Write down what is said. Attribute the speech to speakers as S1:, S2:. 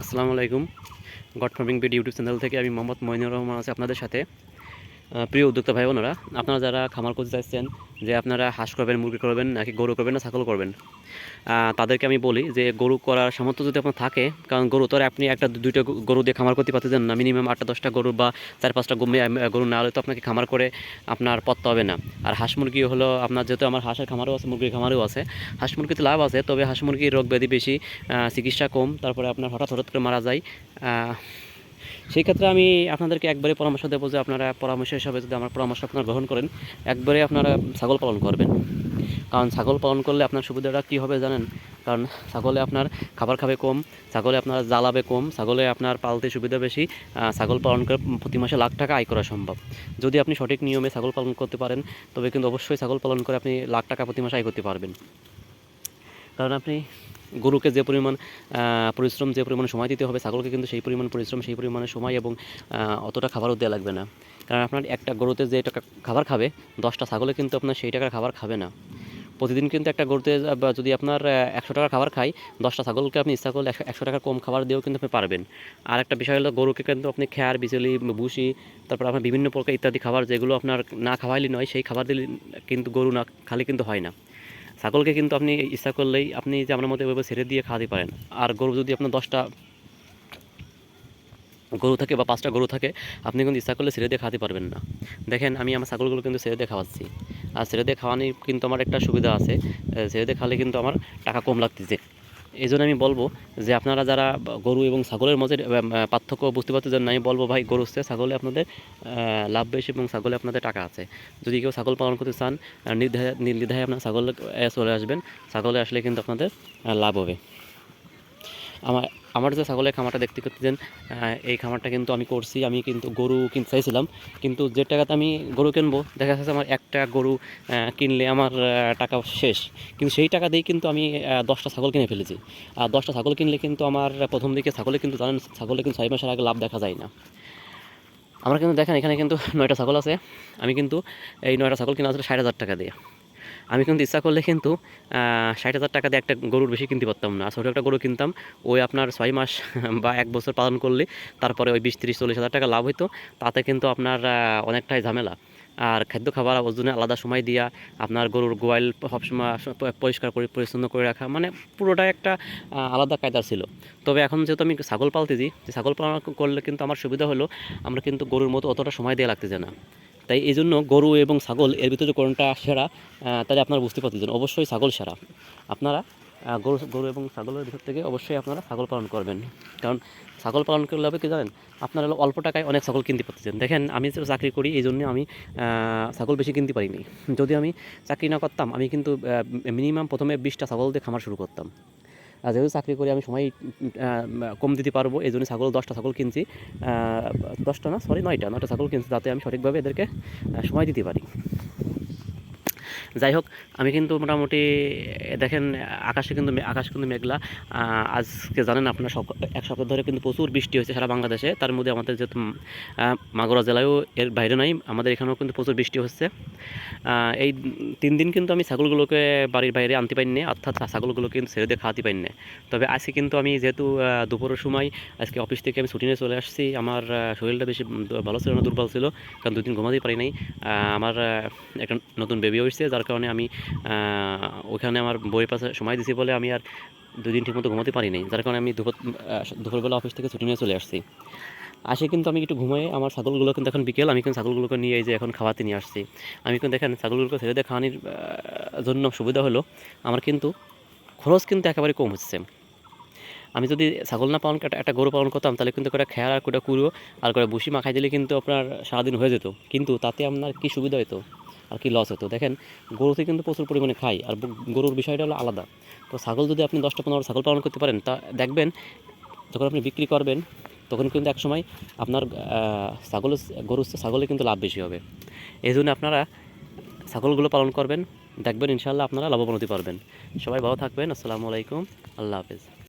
S1: আসসালামু আলাইকুম। God farming BD YouTube channel থেকে আমি মোহাম্মদ মইনুর রহমান আছি আপনাদের সাথে। প্রিয় উদ্যোক্তা ভাই বোনেরা, আপনারা যারা খামার করতে চাইছেন যে আপনারা হাঁস করবেন, মুরগি করবেন, নাকি গরু করবেন না, ছাগল করবেন তাদেরকে আমি বলি যে গরু করার সামর্থ্য যদি আপনার থাকে, কারণ গরু তো আপনি একটা দুইটা গরু- দিয়ে খামার করতে পারতেছেন না মিনিমাম আটটা দশটা গরু বা চার পাঁচটা গরু না হলে তো আপনাকে খামার করে আপনার পত্তা হবে না। আর হাঁস মুরগি হলো আপনার যেহেতু আমার হাঁসের খামারও আছে, মুরগির খামারও আছে, হাঁস মুরগিতে লাভ আছে, তবে হাঁস মুরগির রোগ ব্যাধি বেশি চিকিৎসা কম, তারপরে আপনার হঠাৎ হঠাৎ করে মারা যায় সেই ক্ষেত্রে আমি আপনাদেরকে একবারে পরামর্শ দেবো যে আপনারা পরামর্শ হিসাবে যদি আমার পরামর্শ আপনারা গ্রহণ করেন একবারে আপনারা ছাগল পালন করবেন। কারণ ছাগল পালন করলে আপনার সুবিধাটা কী হবে জানেন? কারণ ছাগলে আপনার খাবার খাবে কম, ছাগলে আপনার জ্বালাবে কম, ছাগলে আপনার পালতে সুবিধা বেশি ছাগল পালন করে প্রতি মাসে লাখ টাকা আয় করা সম্ভব। যদি আপনি সঠিক নিয়মে ছাগল পালন করতে পারেন, তবে কিন্তু অবশ্যই ছাগল পালন করে আপনি লাখ টাকা প্রতি মাসে আয় করতে পারবেন। কারণ আপনি গরুকে যে পরিমাণ পরিশ্রম, যে পরিমাণ সময় দিতে হবে, ছাগলকে কিন্তু সেই পরিমাণ পরিশ্রম, সেই পরিমাণে সময় এবং অতটা খাবারও দেওয়া লাগবে না। কারণ আপনার একটা গরুতে যে টাকা খাবার খাবে, দশটা ছাগলে কিন্তু আপনার সেই টাকার খাবার খাবে না। প্রতিদিন কিন্তু একটা গরুতে যদি আপনার একশো টাকার খাবার খায়, দশটা ছাগলকে আপনি ইচ্ছা করলে একশো টাকার কম খাবার দিয়েও কিন্তু আপনি পারবেন। আর একটা বিষয় হলো গরুকে কিন্তু আপনি খেয়ার, বিচলি, ভুসি, তারপর আপনার বিভিন্ন প্রকার ইত্যাদি খাবার যেগুলো আপনার না খাওয়াইলে নয়, সেই খাবার দিলে কিন্তু গরু না, খালি কিন্তু হয় না। ছাগলকে কিন্তু আপনি ইচ্ছা করলেই আপনি যে আমার মতো এভাবে ছেড়ে দিয়ে খাওয়াতে পারেন। আর গরু যদি আপনার দশটা গরু থাকে বা পাঁচটা গরু থাকে, আপনি কিন্তু ইচ্ছা করলে ছেড়ে দিয়ে খাওয়াতে পারবেন না। দেখেন, আমি আমার ছাগলগুলো কিন্তু ছেড়ে দিয়ে খাওয়াচ্ছি। আর ছেড়ে দিয়ে খাওয়ানি কিন্তু আমার একটা সুবিধা আছে। ছেড়ে দিয়ে খাওয়ালে কিন্তু আমার টাকা কম লাগতেছে। এই জন্য আমি বলব যে আপনারা যারা গরু এবং ছাগলের মধ্যে পার্থক্য বুঝতে পারতেছেন না আমি বলব ভাই গরু হচ্ছে ছাগলে আপনাদের লাভ বেশি এবং ছাগলে আপনাদের টাকা আছে। যদি কেউ ছাগল পালন করতে চান আহ, নির্দ্বিধায় নির্দ্বিধায় আপনার ছাগল চলে আসবেন। ছাগলে আসলে কিন্তু আপনাদের লাভ হবে। আমার আমার যে ছাগলের খামারটা দেখতে করতেছেন এই খামারটা কিন্তু আমি করছি। আমি কিন্তু গরু কিনতে চাইছিলাম কিন্তু যে টাকাতে আমি গরু কিনবো, দেখা যাচ্ছে আমার একটা গরু কিনলে আমার টাকা শেষ। কিন্তু সেই টাকা দিয়েই কিন্তু আমি দশটা ছাগল কিনে ফেলেছি। আর দশটা ছাগল কিনলে কিন্তু আমার প্রথম দিকে ছাগলে কিন্তু জানেন, ছাগলে কিন্তু ছয় মাসের আগে লাভ দেখা যায় না। আমরা কিন্তু দেখেন, এখানে কিন্তু নয়টা ছাগল আছে। আমি কিন্তু এই নয়টা ছাগল কিনে আসলে ষাট হাজার টাকা দিয়ে। আমি কিন্তু ইচ্ছা করলে কিন্তু ষাট হাজার টাকা দিয়ে একটা গরুর বেশি কিনতে পারতাম না। ছোটো একটা গরু কিনতাম, ওই আপনার ছয় মাস বা এক বছর পালন করলে তারপরে ওই বিশ তিরিশ চল্লিশ হাজার টাকা লাভ হইতো। তাতে কিন্তু আপনার অনেকটাই ঝামেলা। আর খাদ্য খাবার ওজনে আলাদা সময় দিয়া আপনার গরুর গোয়াল সবসময় পরিষ্কার করে পরিচ্ছন্ন করে রাখা মানে পুরোটাই একটা আলাদা কায়দা ছিল। তবে এখন যেহেতু আমি ছাগল পালতেছি, ছাগল পালন করলে কিন্তু আমার সুবিধা হলো, আমরা কিন্তু গরুর মতো অতটা সময় দেওয়া লাগতেছে না। তাই এই জন্য গরু এবং ছাগল এর ভিতরে কোনটা সেরা তাহলে আপনারা বুঝতে পারতেছেন। অবশ্যই ছাগল সেরা। আপনারা গরু গরু এবং ছাগলের ভিতর থেকে অবশ্যই আপনারা ছাগল পালন করবেন। কারণ ছাগল পালন করলে হবে কি জানেন? আপনারা অল্প টাকায় অনেক ছাগল কিনতে পারতেছেন। দেখেন, আমি চাকরি করি, এই জন্য আমি ছাগল বেশি কিনতে পারিনি। যদি আমি চাকরি না করতাম, আমি কিন্তু মিনিমাম প্রথমে বিশটা ছাগল দিয়ে খামার শুরু করতাম। যেহেতু চাকরি করে আমি সময় কম দিতে পারব, এই জন্য ছাগল, দশটা ছাগল কিনছি। দশটা না? সরি নয়টা নয়টা ছাগল কিনছি, তাতে আমি সঠিকভাবে এদেরকে সময় দিতে পারি। যাই হোক আমি কিন্তু মোটামুটি দেখেন, আকাশে কিন্তু আকাশ কিন্তু মেঘলা। আজকে জানেন আপনার সব এক সপ্তাহ ধরে কিন্তু প্রচুর বৃষ্টি হয়েছে সারা বাংলাদেশে। তার মধ্যে আমাদের যেহেতু মাগুরা জেলায়ও এর বাইরে নাই, আমাদের এখানেও কিন্তু প্রচুর বৃষ্টি হচ্ছে। এই তিন দিন কিন্তু আমি ছাগলগুলোকে বাড়ির বাইরে আনতে পারিনি, অর্থাৎ ছাগলগুলোকে কিন্তু ছেড়ে দিয়ে খাওয়াতে পারিনি। তবে আজকে কিন্তু আমি যেহেতু দুপুরের সময় আজকে অফিস থেকে আমি ছুটি নিয়ে চলে আসছি, আমার শরীরটা বেশি ভালো ছিল না, দুর্বল ছিল, কারণ দুদিন ঘুমাতেই পারি নাই। আমার একটা নতুন বেবি হয়েছে, যার কারণে আমি ওখানে আমার বইয়ের পাশে সময় দিছি বলে আমি আর দুদিন ঠিকমতো ঘুমাতে পারি নাই। যার কারণে আমি দুপুর দুপুরবেলা অফিস থেকে ছুটি নিয়ে চলে আসছি। আসে কিন্তু আমি একটু ঘুমাই আমার ছাগলগুলো কিন্তু এখন বিকেল, আমি কিন্তু ছাগলগুলোকে নিয়ে এই যে এখন খাওয়াতে নিয়ে আসছি। আমি কিন্তু দেখেন ছাগলগুলোকে ছেড়ে দিয়ে খাওয়ানোর জন্য সুবিধা হলো, আমার কিন্তু খরচ কিন্তু একেবারে কম হচ্ছে। আমি যদি ছাগল না পালন, একটা- গরু পালন করতাম, তাহলে কিন্তু করে খেয়ার আর করে কুড়ো আর করে বসি মাখাই দিলে কিন্তু আপনার সারাদিন হয়ে যেত। কিন্তু তাতে আপনার কি সুবিধা হতো আর কি লস হতো। দেখেন, গরুতে কিন্তু প্রচুর পরিমাণে খাই আর গরুর বিষয়টা হলো আলাদা। তো ছাগল যদি আপনি দশটা পনেরো ছাগল পালন করতে পারেন, তা দেখবেন, যখন আপনি বিক্রি করবেন, তখন কিন্তু একসময় আপনার ছাগল গরু ছাগলে কিন্তু লাভ বেশি হবে। এই জন্য আপনারা ছাগলগুলো পালন করবেন, দেখবেন ইনশাল্লাহ আপনারা লাভবান হতে পারবেন। সবাই ভালো থাকবেন, আসসালামু আলাইকুম, আল্লাহ হাফেজ।